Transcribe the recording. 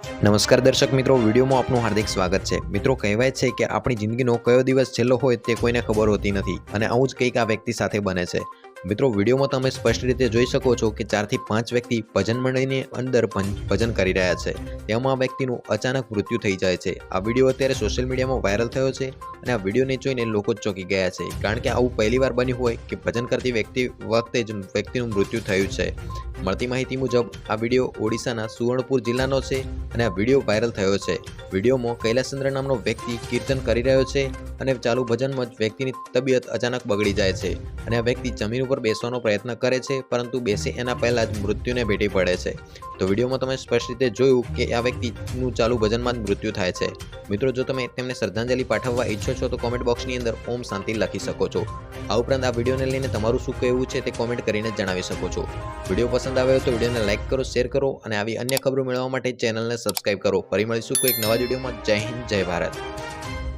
નમસ્કાર દર્શક મિત્રો, વિડીયોમાં આપનું હાર્દિક સ્વાગત છે. મિત્રો, કહેવાય છે કે આપણી જિંદગીનો કયો દિવસ છેલ્લો હોય તે કોઈને ખબર હોતી નથી અને આવું જ કંઈક આ વ્યક્તિ સાથે બને છે. મિત્રો, વિડીયોમાં તમે સ્પષ્ટ રીતે જોઈ શકો છો કે ચારથી પાંચ વ્યક્તિ ભજન મંડળીની અંદર ભજન કરી રહ્યા છે. તેમાં આ વ્યક્તિનું અચાનક મૃત્યુ થઈ જાય છે. આ વીડિયો અત્યારે સોશિયલ મીડિયામાં વાયરલ થયો છે અને આ વિડીયોને જોઈને લોકો ચોંકી ગયા છે. કારણ કે આવું પહેલીવાર બન્યું હોય કે ભજન કરતી વ્યક્તિ વખતે જ વ્યક્તિનું મૃત્યુ થયું છે. મળતી માહિતી મુજબ, આ વીડિયો ઓડિશાના સુવર્ણપુર જિલ્લાનો છે અને આ વીડિયો વાયરલ થયો છે. વિડીયોમાં કૈલાસચંદ્ર નામનો વ્યક્તિ કીર્તન કરી રહ્યો છે અને ચાલુ ભજનમાં જ વ્યક્તિની તબિયત અચાનક બગડી જાય છે અને આ વ્યક્તિ જમીન ઉપર બેસવાનો પ્રયત્ન કરે છે, પરંતુ બેસે એના પહેલાં જ મૃત્યુને ભેટી પડે છે. તો વિડીયોમાં તમે સ્પષ્ટ રીતે જોયું કે આ વ્યક્તિનું ચાલુ ભજનમાં જ મૃત્યુ થાય છે. મિત્રો, જો તમે તેમને શ્રદ્ધાંજલિ પાઠવવા ઈચ્છો છો, તો કોમેન્ટ બોક્સની અંદર ઓમ શાંતિ લખી શકો છો. આ ઉપરાંત આ વિડીયોને લઈને તમારું શું કહેવું છે તે કોમેન્ટ કરીને જણાવી શકો છો. વીડિયો પસંદ આવ્યો તો વિડીયોને લાઇક કરો, શેર કરો અને આવી અન્ય ખબરો મેળવવા માટે ચેનલને સબસ્ક્રાઇબ કરો. ફરી મળીશું કોઈક નવા વિડીયોમાં. જય હિન્દ, જય ભારત.